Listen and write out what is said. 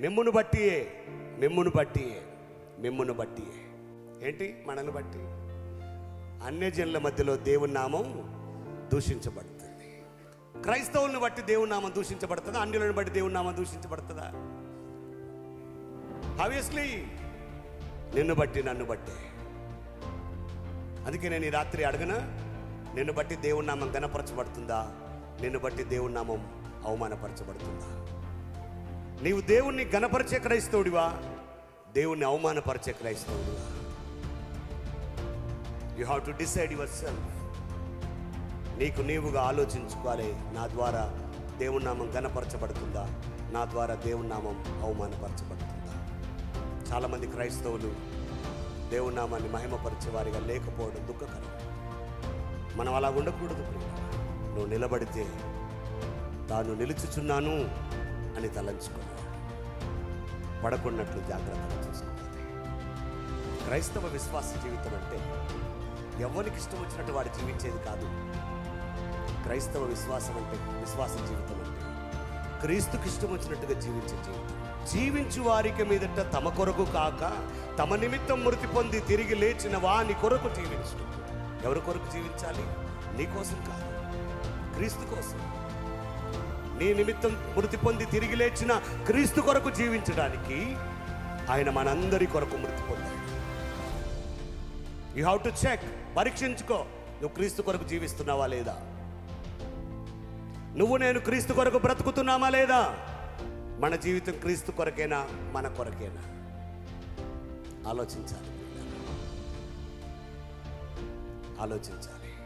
మిమ్మును బట్టియే మిమ్మును బట్టియే మిమ్మును బట్టియే. ఏంటి? మనల్ని బట్టి. అన్యజనుల మధ్యలో దేవుని నామం దూషించబడుతుంది. క్రైస్తవులను బట్టి దేవుని నామం దూషించబడుతుందా? అన్యులను బట్టి దేవుని నామం దూషించబడుతుందా? ఆబ్వియస్లీ నిన్ను బట్టి నన్ను బట్టే. అందుకే నేను ఈ రాత్రి అడగన? నిన్ను బట్టి దేవుని నామం గణపరచబడుతుందా నిన్ను బట్టి దేవుని నామం అవమానపరచబడుతుందా? నీవు దేవుణ్ణి గణపరిచే క్రైస్తవుడివా? దేవుణ్ణి అవమానపరిచే క్రైస్తవుడివా? You have to decide yourself నీకు నీవుగా ఆలోచించుకోవాలి. నా ద్వారా దేవుని నామం గణపరచబడుతుందా నా ద్వారా దేవుని నామం అవమానపరచబడుతుందా? చాలామంది క్రైస్తవులు దేవుని నామాన్ని మహిమపరిచే వారిగా లేకపోవడం దుఃఖకరం. మనం అలా ఉండకూడదు నువ్వు నిలబడితే తాను నిలుచుచున్నాను. అని తలంచుకోవాలి పడకున్నట్లు జాగ్రత్తగా చూసుకోవాలి క్రైస్తవ విశ్వాస జీవితం అంటే ఎవరికి ఇష్టం వచ్చినట్టు వాడు జీవించేది కాదు. క్రైస్తవ విశ్వాసం అంటే విశ్వాస జీవితం అంటే క్రీస్తుకి ఇష్టం వచ్చినట్టుగా జీవించే జీవితం. జీవించు వారికి మీదట తమ కొరకు కాక తమ నిమిత్తం మృతి పొంది తిరిగి లేచిన వాని కొరకు జీవించు. ఎవరి కొరకు జీవించాలి? నీ కోసం కాదు. క్రీస్తు కోసం. నీ నిమిత్తం మృతి పొంది తిరిగి లేచిన క్రీస్తు కొరకు జీవించడానికి ఆయన మనందరి కొరకు మృతి పొందాడు యూ హ్యావ్ టు చెక్ పరీక్షించుకో నువ్వు క్రీస్తు కొరకు జీవిస్తున్నావా లేదా? నువ్వు నేను క్రీస్తు కొరకు బ్రతుకుతున్నామా లేదా? మన జీవితం క్రీస్తు కొరకేనా? మన కొరకేనా? ఆలోచించాలి. ఆలోచించాలి.